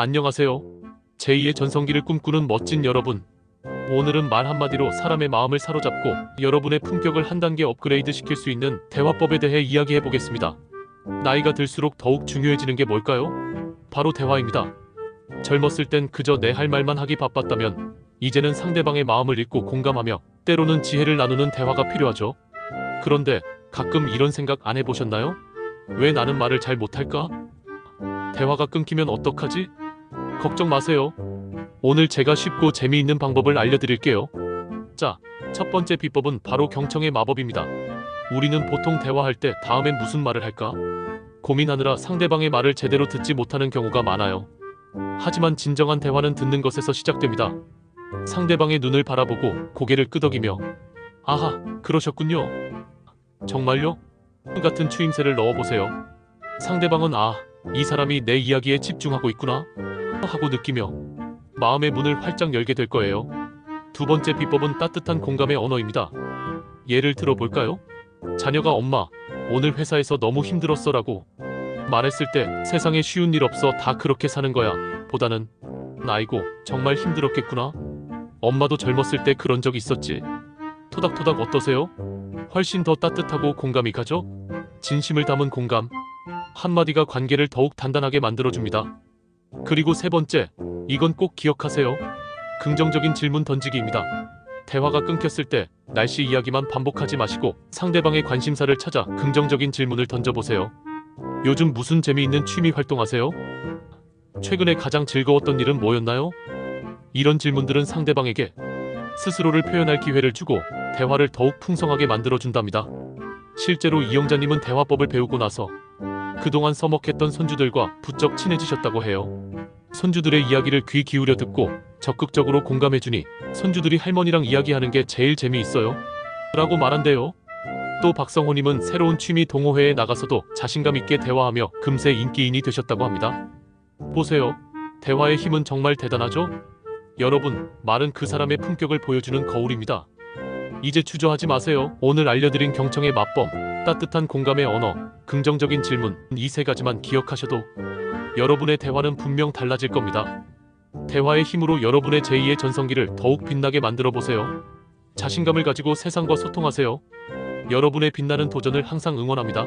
안녕하세요. 제2의 전성기를 꿈꾸는 멋진 여러분. 오늘은 말 한마디로 사람의 마음을 사로잡고 여러분의 품격을 한 단계 업그레이드 시킬 수 있는 대화법에 대해 이야기해 보겠습니다. 나이가 들수록 더욱 중요해지는 게 뭘까요? 바로 대화입니다. 젊었을 땐 그저 내 할 말만 하기 바빴다면 이제는 상대방의 마음을 읽고 공감하며 때로는 지혜를 나누는 대화가 필요하죠. 그런데 가끔 이런 생각 안 해보셨나요? 왜 나는 말을 잘 못할까? 대화가 끊기면 어떡하지? 걱정 마세요. 오늘 제가 쉽고 재미있는 방법을 알려드릴게요. 자, 첫 번째 비법은 바로 경청의 마법입니다. 우리는 보통 대화할 때 다음엔 무슨 말을 할까? 고민하느라 상대방의 말을 제대로 듣지 못하는 경우가 많아요. 하지만 진정한 대화는 듣는 것에서 시작됩니다. 상대방의 눈을 바라보고 고개를 끄덕이며 아하, 그러셨군요. 정말요? 같은 추임새를 넣어보세요. 상대방은 아, 이 사람이 내 이야기에 집중하고 있구나 하고 느끼며 마음의 문을 활짝 열게 될 거예요. 두 번째 비법은 따뜻한 공감의 언어입니다. 예를 들어 볼까요? 자녀가 엄마, 오늘 회사에서 너무 힘들었어 라고 말했을 때 세상에 쉬운 일 없어 다 그렇게 사는 거야. 보다는 아이고, 정말 힘들었겠구나. 엄마도 젊었을 때 그런 적 있었지. 토닥토닥 어떠세요? 훨씬 더 따뜻하고 공감이 가죠? 진심을 담은 공감. 한마디가 관계를 더욱 단단하게 만들어줍니다. 그리고 세 번째, 이건 꼭 기억하세요. 긍정적인 질문 던지기입니다. 대화가 끊겼을 때 날씨 이야기만 반복하지 마시고 상대방의 관심사를 찾아 긍정적인 질문을 던져보세요. 요즘 무슨 재미있는 취미 활동하세요? 최근에 가장 즐거웠던 일은 뭐였나요? 이런 질문들은 상대방에게 스스로를 표현할 기회를 주고 대화를 더욱 풍성하게 만들어준답니다. 실제로 이영자님은 대화법을 배우고 나서 그동안 서먹했던 손주들과 부쩍 친해지셨다고 해요. 손주들의 이야기를 귀 기울여 듣고 적극적으로 공감해주니 손주들이 할머니랑 이야기하는 게 제일 재미있어요. 라고 말한대요. 또 박성호님은 새로운 취미 동호회에 나가서도 자신감 있게 대화하며 금세 인기인이 되셨다고 합니다. 보세요. 대화의 힘은 정말 대단하죠? 여러분, 말은 그 사람의 품격을 보여주는 거울입니다. 이제 주저하지 마세요. 오늘 알려드린 경청의 맞법, 따뜻한 공감의 언어, 긍정적인 질문 이 세 가지만 기억하셔도 여러분의 대화는 분명 달라질 겁니다. 대화의 힘으로 여러분의 제2의 전성기를 더욱 빛나게 만들어 보세요. 자신감을 가지고 세상과 소통하세요. 여러분의 빛나는 도전을 항상 응원합니다.